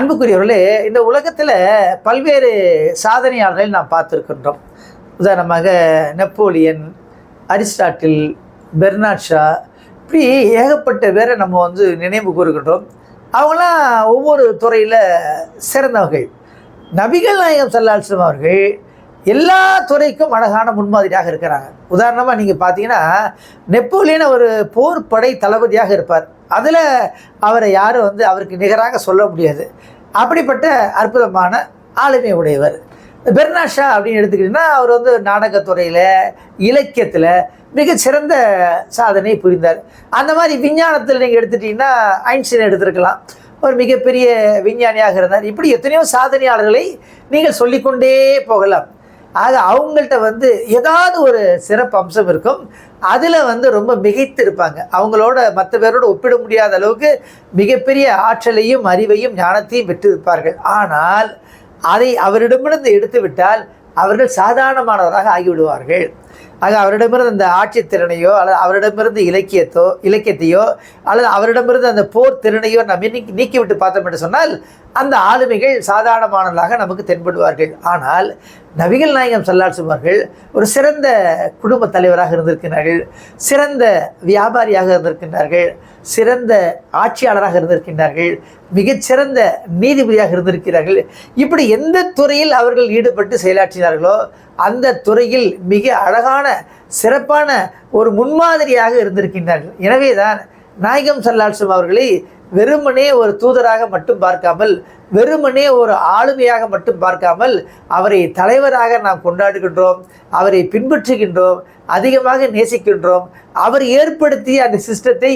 அன்புக்குரியவர்களே இந்த உலகத்தில் பல்வேறு சாதனையாளர்கள் நாம் பார்த்துருக்கின்றோம். உதாரணமாக நெப்போலியன் அரிஸ்டாட்டில் பெர்னாட் ஷா இப்படி ஏகப்பட்ட பேரை நம்ம வந்து நினைவு கூறுகின்றோம். அவங்களாம் ஒவ்வொரு துறையில் சிறந்தவர்கள். நபிகள் நாயகம் சல்லாஸ்லம் அவர்கள் எல்லா துறைக்கும் அழகான முன்மாதிரியாக இருக்கிறாங்க. உதாரணமாக நீங்கள் பார்த்தீங்கன்னா நெப்போலியன் ஒரு போர் படை தளபதியாக இருப்பார். அதில் அவரை யாரும் வந்து அவருக்கு நிகராக சொல்ல முடியாது. அப்படிப்பட்ட அற்புதமான ஆளுமை உடையவர். பெர்னாஷா அப்படின்னு எடுத்துக்கிட்டிங்கன்னா அவர் வந்து நாடகத்துறையில் இலக்கியத்தில் மிகச்சிறந்த சாதனை புரிந்தார். அந்த மாதிரி விஞ்ஞானத்தில் நீங்கள் எடுத்துட்டிங்கன்னா ஐன்ஸ்டைன் எடுத்திருக்கலாம். ஒரு மிகப்பெரிய விஞ்ஞானியாக இருந்தார். இப்படி எத்தனையோ சாதனையாளர்களை நீங்கள் சொல்லிக்கொண்டே போகலாம். ஆக அவங்கள்ட்ட வந்து ஏதாவது ஒரு சிறப்பு அம்சம் இருக்கும். அதில் வந்து ரொம்ப மிகைத்து இருப்பாங்க அவங்களோட மற்ற பேரோட ஒப்பிட முடியாத அளவுக்கு மிகப்பெரிய ஆற்றலையும் அறிவையும் ஞானத்தையும் பெற்றிருப்பார்கள். ஆனால் அதை அவரிடமிருந்து எடுத்துவிட்டால் அவர்கள் சாதாரணமானவராக ஆகிவிடுவார்கள். ஆக அவரிடமிருந்து அந்த ஆட்சி திறனையோ அல்லது அவரிடமிருந்து இலக்கியத்தோ இலக்கியத்தையோ அல்லது அவரிடமிருந்து அந்த போர் திறனையோ நம்ம நீக்கி நீக்கிவிட்டு பார்த்தோம் என்று சொன்னால் அந்த ஆளுமைகள் சாதாரணமானதாக நமக்கு தென்படுவார்கள். ஆனால் நபிகள் நாயகம் சல்லாட்சும் அவர்கள் ஒரு சிறந்த குடும்ப தலைவராக இருந்திருக்கிறார்கள் சிறந்த வியாபாரியாக இருந்திருக்கின்றார்கள். சிறந்த ஆட்சியாளராக இருந்திருக்கின்றார்கள். மிகச்சிறந்த நீதிபதியாக இருந்திருக்கிறார்கள். இப்படி எந்த துறையில் அவர்கள் ஈடுபட்டு செயலாற்றினார்களோ அந்த துறையில் மிக அழகாக அழகான சிறப்பான ஒரு முன்மாதிரியாக இருந்திருக்கின்றார்கள். எனவே தான் நாயகம் சல்லால்சம் அவர்களை வெறுமனே ஒரு தூதராக மட்டும் பார்க்காமல் வெறுமனே ஒரு ஆளுமையாக மட்டும் பார்க்காமல் அவரை தலைவராக நாம் கொண்டாடுகின்றோம் அவரை பின்பற்றுகின்றோம் அதிகமாக நேசிக்கின்றோம் அவர் ஏற்படுத்திய அந்த சிஸ்டத்தை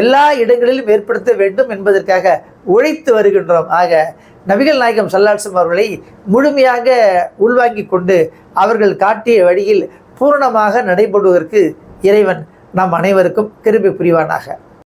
எல்லா இடங்களிலும் ஏற்படுத்த வேண்டும் என்பதற்காக உழைத்து வருகின்றோம். ஆக நபிகள் நாயகம் சல்லால்சம் அவர்களை முழுமையாக உள்வாங்கி கொண்டு அவர்கள் காட்டிய வழியில் பூரணமாக நடைபெறுவதற்கு இறைவன் நம் அனைவருக்கும் கிருபை புரிவானாக.